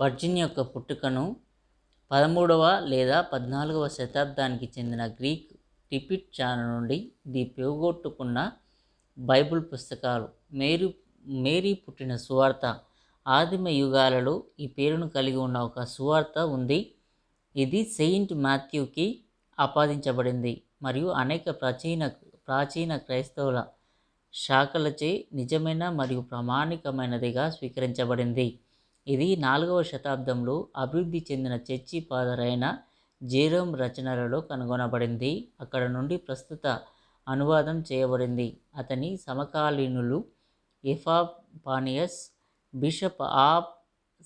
Virgin యొక్క పుట్టుకను పదమూడవ లేదా పద్నాలుగవ శతాబ్దానికి చెందిన గ్రీక్ టిపిట్ ఛానల్ నుండి ది పెగొట్టుకున్న బైబిల్ పుస్తకాలు మేరీ మేరీ పుట్టిన సువార్త ఆదిమ యుగాలలో ఈ పేరును కలిగి ఉన్న ఒక సువార్త ఉంది. ఇది సెయింట్ మాథ్యూకి ఆపాదించబడింది మరియు అనేక ప్రాచీన ప్రాచీన క్రైస్తవుల శాఖలచే నిజమైన మరియు ప్రామాణికమైనదిగా స్వీకరించబడింది. ఇది నాలుగవ శతాబ్దంలో అభివృద్ధి చెందిన చర్చి ఫాదర్ అయిన జేరోమ్ రచనలలో కనుగొనబడింది. అక్కడ నుండి ప్రస్తుత అనువాదం చేయబడింది. అతని సమకాలీనులు ఎఫాపానియస్ బిషప్ ఆఫ్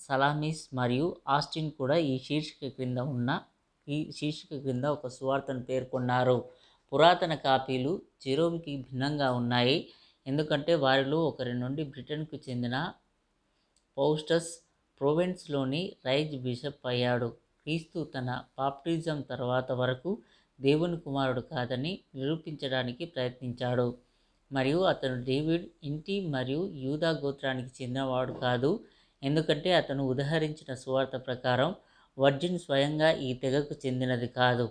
సలామిస్ మరియు ఆస్టిన్ కూడా ఈ శీర్షిక క్రింద ఉన్న ఈ శీర్షిక క్రింద ఒక సువార్తను పేర్కొన్నారు. పురాతన కాపీలు జెరోమ్కి భిన్నంగా ఉన్నాయి. ఎందుకంటే వారిలో ఒకరి నుండి బ్రిటన్కు చెందిన పౌస్టస్ ప్రొవెన్స్లోని రైజ్ బిషప్ అయ్యాడు. క్రీస్తు తన బాప్టిజం తర్వాత వరకు దేవుని కుమారుడు కాదని నిరూపించడానికి ప్రయత్నించాడు. మరియు అతను డేవిడ్ ఇంటి మరియు యూదా గోత్రానికి చెందినవాడు కాదు. ఎందుకంటే అతను ఉదహరించిన సువార్త ప్రకారం వర్జిన్ స్వయంగా ఈ తెగకు చెందినది కాదు.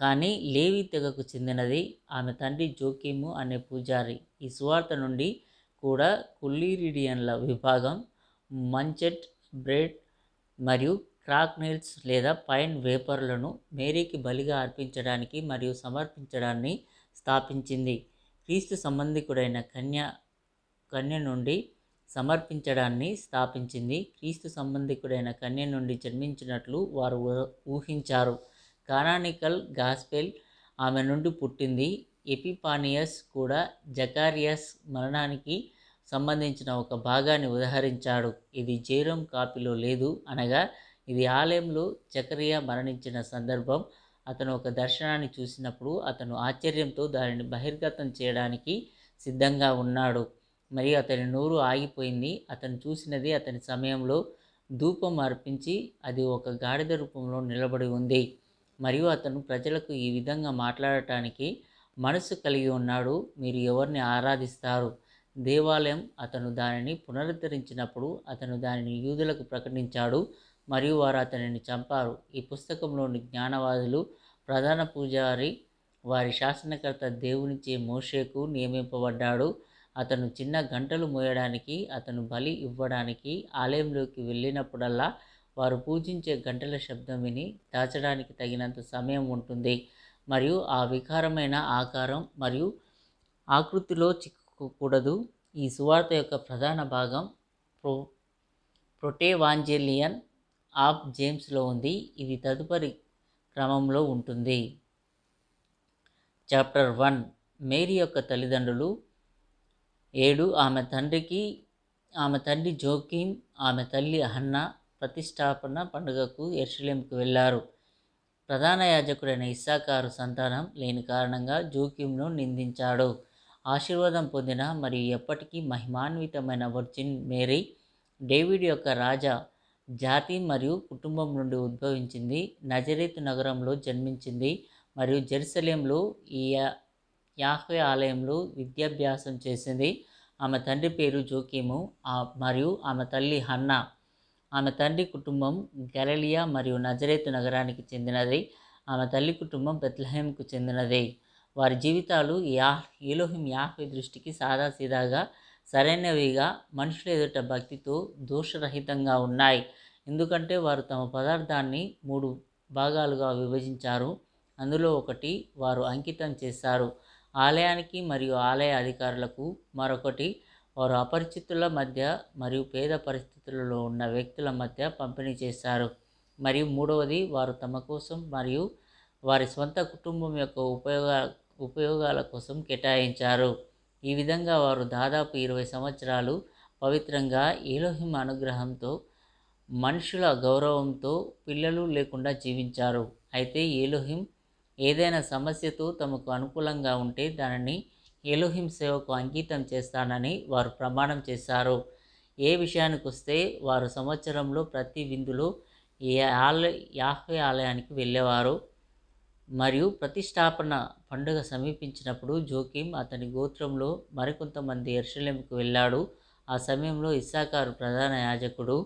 కానీ లేవి తెగకు చెందినది ఆమె తండ్రి జోకీము అనే పూజారి. ఈ సువార్త నుండి కూడా కుల్లీరిడియన్ల విభాగం మంచెట్ బ్రెడ్ మరియు క్రాక్నెల్స్ లేదా పైన్ వేపర్లను మేరీకి బలిగా అర్పించడానికి మరియు సమర్పించడాన్ని స్థాపించింది. క్రీస్తు సంబంధికుడైన కన్య కన్య నుండి సమర్పించడాన్ని స్థాపించింది. క్రీస్తు సంబంధికుడైన కన్య నుండి జన్మించినట్లు వారు ఊహించారు. కానానికల్ గాస్పెల్ ఆమె నుండి పుట్టింది. ఎపిపానియస్ కూడా జకారియస్ మరణానికి సంబంధించిన ఒక భాగాన్ని ఉదహరించాడు. ఇది జైరం కాపీలో లేదు అనగా ఇది ఆలయంలో జకరియా మరణించిన సందర్భం అతను ఒక దర్శనాన్ని చూసినప్పుడు అతను ఆశ్చర్యంతో దానిని బహిర్గతం చేయడానికి సిద్ధంగా ఉన్నాడు. మరియు అతని నోరు ఆగిపోయింది. అతను చూసినది అతని సమయంలో ధూపం అర్పించి అది ఒక గాడిద రూపంలో నిలబడి ఉంది. మరియు అతను ప్రజలకు ఈ విధంగా మాట్లాడటానికి మనసు కలిగి ఉన్నాడు. మీరు ఎవరిని ఆరాధిస్తారు? దేవాలయం అతను దానిని పునరుద్ధరించినప్పుడు అతను దానిని యూదులకు ప్రకటించాడు మరియు వారు అతనిని చంపారు. ఈ పుస్తకంలోని జ్ఞానవాదులు ప్రధాన పూజారి వారి శాసనకర్త దేవునిచే మోషేకు నియమింపబడ్డాడు. అతను చిన్న గంటలు మోయడానికి అతను బలి ఇవ్వడానికి ఆలయంలోకి వెళ్ళినప్పుడల్లా వారు పూజించే గంటల శబ్దం విని దాచడానికి తగినంత సమయం ఉంటుంది. మరియు ఆ వికారమైన ఆకారం మరియు ఆకృతిలో కూడదు ఈ సువార్త యొక్క ప్రధాన భాగం ప్రో ప్రొటేవాంజెలియన్ ఆఫ్ జేమ్స్లో ఉంది. ఇది తదుపరి క్రమంలో ఉంటుంది. Chapter one. మేరీ యొక్క తల్లిదండ్రులు ఏడు. ఆమె తండ్రికి ఆమె తండ్రి జోకీం ఆమె తల్లి అహన్న ప్రతిష్టాపన పండుగకు ఎర్షలేంకు వెళ్ళారు. ప్రధాన యాజకుడైన ఇస్సాకారు సంతానం లేని కారణంగా జోక్యంను నిందించాడు. ఆశీర్వాదం పొందిన మరియు ఎప్పటికీ మహిమాన్వితమైన వర్జిన్ మేరీ డేవిడ్ యొక్క రాజా జాతి మరియు కుటుంబం నుండి ఉద్భవించింది. నజరేత్ నగరంలో జన్మించింది మరియు జెరూసలేంలో ఈ యా- యాహ్వే ఆలయంలో విద్యాభ్యాసం చేసింది. ఆమె తండ్రి పేరు జోకీము. మరియు ఆమె తల్లి హన్నా. ఆమె తండ్రి కుటుంబం గెలలియా మరియు నజరేత్ నగరానికి చెందినది. ఆమె తల్లి కుటుంబం బెత్లహేమ్కు చెందినది. వారి జీవితాలు యా ఏలోహిం యాహ్వే దృష్టికి సాదాసీదాగా సరైనవిగా మనుషుల ఎదుట భక్తితో దోషరహితంగా ఉన్నాయి. ఎందుకంటే వారు తమ పదార్థాన్ని మూడు భాగాలుగా విభజించారు. అందులో ఒకటి వారు అంకితం చేశారు. ఆలయానికి మరియు ఆలయ అధికారులకు మరొకటి వారు అపరిచితుల మధ్య మరియు పేద పరిస్థితులలో ఉన్న వ్యక్తుల మధ్య పంపిణీ చేశారు. మరియు మూడవది వారు తమ కోసం మరియు వారి స్వంత కుటుంబం యొక్క ఉపయోగ ఉపయోగాల కోసం కేటాయించారు. ఈ విధంగా వారు దాదాపు ఇరవై సంవత్సరాలు పవిత్రంగా ఏలోహిం అనుగ్రహంతో మనుషుల గౌరవంతో పిల్లలు లేకుండా జీవించారు. అయితే ఏలోహిం ఏదైనా సమస్యతో తమకు అనుకూలంగా ఉంటే దానిని ఎలోహిం సేవకు అంకితం చేస్తానని వారు ప్రమాణం చేశారు. ఏ విషయానికి వస్తే వారు సంవత్సరంలో ప్రతి విందులో ఏ ఆలయ యాహ్వే ఆలయానికి వెళ్ళేవారు. మరియు ప్రతిష్టాపన పండుగ సమీపించినప్పుడు జోకిం అతని గోత్రంలో మరికొంతమంది ఎర్షలేంకు వెళ్ళాడు. ఆ సమయంలో ఇస్సాకారు ప్రధాన యాజకుడు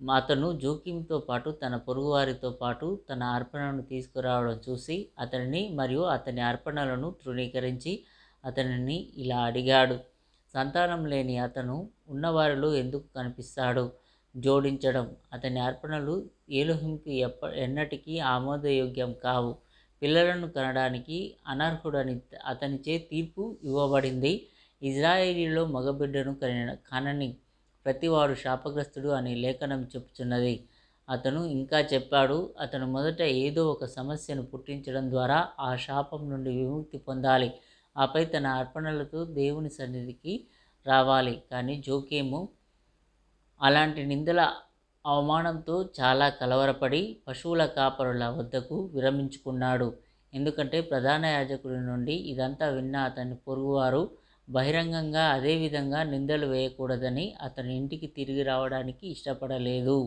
అతను జోక్యంతో పాటు తన పొరుగువారితో పాటు తన అర్పణను తీసుకురావడం చూసి అతనిని మరియు అతని అర్పణలను తృణీకరించి అతనిని ఇలా అడిగాడు. సంతానం లేని అతను ఉన్నవారిలో ఎందుకు కనిపిస్తాడు? జోడించడం అతని అర్పణలు ఏలుహింకు ఎప్ప ఎన్నటికీ ఆమోదయోగ్యం కావు. పిల్లలను కనడానికి అనర్హుడని అతనిచే తీర్పు ఇవ్వబడింది. ఇజ్రాయేలీలో మగబిడ్డను కన కనని ప్రతివాడు శాపగ్రస్తుడు అని లేఖనం చెప్పుచున్నది అతను ఇంకా చెప్పాడు అతను మొదట ఏదో ఒక సమస్యను పుట్టించడం ద్వారా ఆ శాపం నుండి విముక్తి పొందాలి. ఆపై తన అర్పణలతో దేవుని సన్నిధికి రావాలి. కానీ జోకేము అలాంటి నిందల అవమానంతో చాలా కలవరపడి పశువుల కాపరుల వద్దకు విరమించుకున్నాడు. ఎందుకంటే ప్రధాన యాజకుడి నుండి ఇదంతా విన్న అతని పొరుగువారు బహిరంగంగా అదే విధంగా నిందలు వేయకూడదని అతని ఇంటికి తిరిగి రావడానికి ఇష్టపడలేదు.